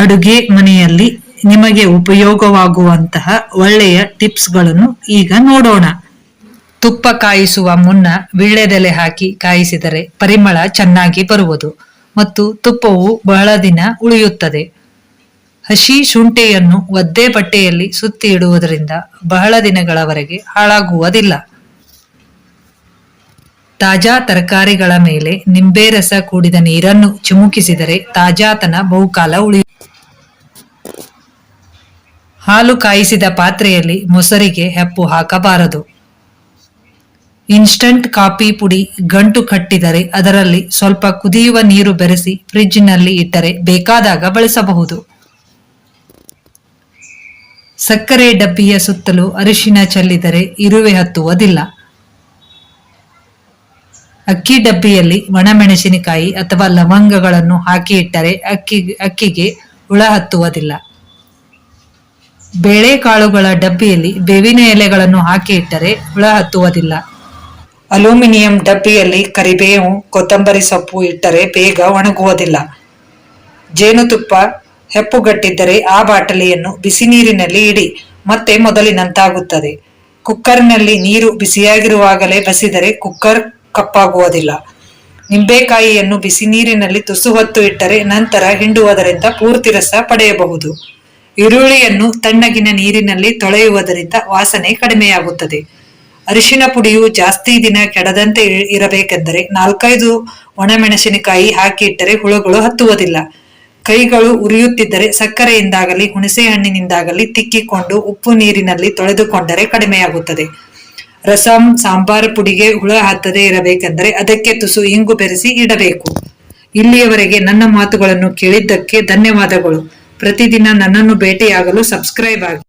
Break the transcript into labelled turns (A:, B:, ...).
A: ಅಡುಗೆ ಮನೆಯಲ್ಲಿ ನಿಮಗೆ ಉಪಯೋಗವಾಗುವಂತಹ ಒಳ್ಳೆಯ ಟಿಪ್ಸ್ಗಳನ್ನು ಈಗ ನೋಡೋಣ. ತುಪ್ಪ ಕಾಯಿಸುವ ಮುನ್ನ ವೀಳ್ಯದೆಲೆ ಹಾಕಿ ಕಾಯಿಸಿದರೆ ಪರಿಮಳ ಚೆನ್ನಾಗಿ ಬರುವುದು ಮತ್ತು ತುಪ್ಪವು ಬಹಳ ದಿನ ಉಳಿಯುತ್ತದೆ. ಹಸಿ ಶುಂಠಿಯನ್ನು ಒದ್ದೆ ಬಟ್ಟೆಯಲ್ಲಿ ಸುತ್ತಿ ಇಡುವುದರಿಂದ ಬಹಳ ದಿನಗಳವರೆಗೆ ಹಾಳಾಗುವುದಿಲ್ಲ. ತಾಜಾ ತರಕಾರಿಗಳ ಮೇಲೆ ನಿಂಬೆ ರಸ ಕೂಡಿದ ನೀರನ್ನು ಚಿಮುಕಿಸಿದರೆ ತಾಜಾತನ ಬಹುಕಾಲ ಉಳಿಯುತ್ತದೆ. ಹಾಲು ಕಾಯಿಸಿದ ಪಾತ್ರೆಯಲ್ಲಿ ಮೊಸರಿಗೆ ಹೆಪ್ಪು ಹಾಕಬಾರದು. ಇನ್ಸ್ಟಂಟ್ ಕಾಫಿ ಪುಡಿ ಗಂಟು ಕಟ್ಟಿದರೆ ಅದರಲ್ಲಿ ಸ್ವಲ್ಪ ಕುದಿಯುವ ನೀರು ಬೆರೆಸಿ ಫ್ರಿಡ್ಜ್ನಲ್ಲಿ ಇಟ್ಟರೆ ಬೇಕಾದಾಗ ಬಳಸಬಹುದು. ಸಕ್ಕರೆ ಡಬ್ಬಿಯ ಸುತ್ತಲೂ ಅರಿಶಿನ ಚೆಲ್ಲಿದರೆ ಇರುವೆ ಹತ್ತುವುದಿಲ್ಲ. ಅಕ್ಕಿ ಡಬ್ಬಿಯಲ್ಲಿ ಒಣಮೆಣಸಿನಕಾಯಿ ಅಥವಾ ಲವಂಗಗಳನ್ನು ಹಾಕಿ ಇಟ್ಟರೆ ಅಕ್ಕಿ ಅಕ್ಕಿಗೆ ಹುಳ ಹತ್ತುವುದಿಲ್ಲ. ಬೇಳೆಕಾಳುಗಳ ಡಬ್ಬಿಯಲ್ಲಿ ಬೇವಿನ ಎಲೆಗಳನ್ನು ಹಾಕಿ ಇಟ್ಟರೆ ಹುಳ ಹತ್ತುವುದಿಲ್ಲ. ಅಲ್ಯೂಮಿನಿಯಂ ಡಬ್ಬಿಯಲ್ಲಿ ಕರಿಬೇವು, ಕೊತ್ತಂಬರಿ ಸೊಪ್ಪು ಇಟ್ಟರೆ ಬೇಗ ಒಣಗುವುದಿಲ್ಲ. ಜೇನುತುಪ್ಪ ಹೆಪ್ಪುಗಟ್ಟಿದ್ದರೆ ಆ ಬಾಟಲಿಯನ್ನು ಬಿಸಿ ನೀರಿನಲ್ಲಿ ಇಡಿ, ಮತ್ತೆ ಮೊದಲಿನಂತಾಗುತ್ತದೆ. ಕುಕ್ಕರ್ನಲ್ಲಿ ನೀರು ಬಿಸಿಯಾಗಿರುವಾಗಲೇ ಬಸಿದರೆ ಕುಕ್ಕರ್ ಕಪ್ಪಾಗುವುದಿಲ್ಲ. ನಿಂಬೆಕಾಯಿಯನ್ನು ಬಿಸಿ ನೀರಿನಲ್ಲಿ ತುಸು ಹೊತ್ತು ಇಟ್ಟರೆ ನಂತರ ಹಿಂಡುವುದರಿಂದ ಪೂರ್ತಿ ರಸ ಪಡೆಯಬಹುದು. ಈರುಳ್ಳಿಯನ್ನು ತಣ್ಣಗಿನ ನೀರಿನಲ್ಲಿ ತೊಳೆಯುವುದರಿಂದ ವಾಸನೆ ಕಡಿಮೆಯಾಗುತ್ತದೆ. ಅರಿಶಿನ ಪುಡಿಯು ಜಾಸ್ತಿ ದಿನ ಕೆಡದಂತೆ ಇರಬೇಕೆಂದರೆ ನಾಲ್ಕೈದು ಒಣಮೆಣಸಿನಕಾಯಿ ಹಾಕಿ ಇಟ್ಟರೆ ಹುಳುಗಳು ಹತ್ತುವುದಿಲ್ಲ. ಕೈಗಳು ಉರಿಯುತ್ತಿದ್ದರೆ ಸಕ್ಕರೆಯಿಂದಾಗಲಿ, ಹುಣಸೆ ಹಣ್ಣಿನಿಂದಾಗಲಿ ತಿಕ್ಕಿಕೊಂಡು ಉಪ್ಪು ನೀರಿನಲ್ಲಿ ತೊಳೆದುಕೊಂಡರೆ ಕಡಿಮೆಯಾಗುತ್ತದೆ. ರಸಂ, ಸಾಂಬಾರ್ ಪುಡಿಗೆ ಹುಳ ಹತ್ತದೇ ಇರಬೇಕೆಂದರೆ ಅದಕ್ಕೆ ತುಸು ಇಂಗು ಬೆರೆಸಿ ಇಡಬೇಕು. ಇಲ್ಲಿಯವರೆಗೆ ನನ್ನ ಮಾತುಗಳನ್ನು ಕೇಳಿದ್ದಕ್ಕೆ ಧನ್ಯವಾದಗಳು. ಪ್ರತಿದಿನ ನನ್ನನ್ನು ಭೇಟಿಯಾಗಲು ಸಬ್ಸ್ಕ್ರೈಬ್ ಆಗಿ.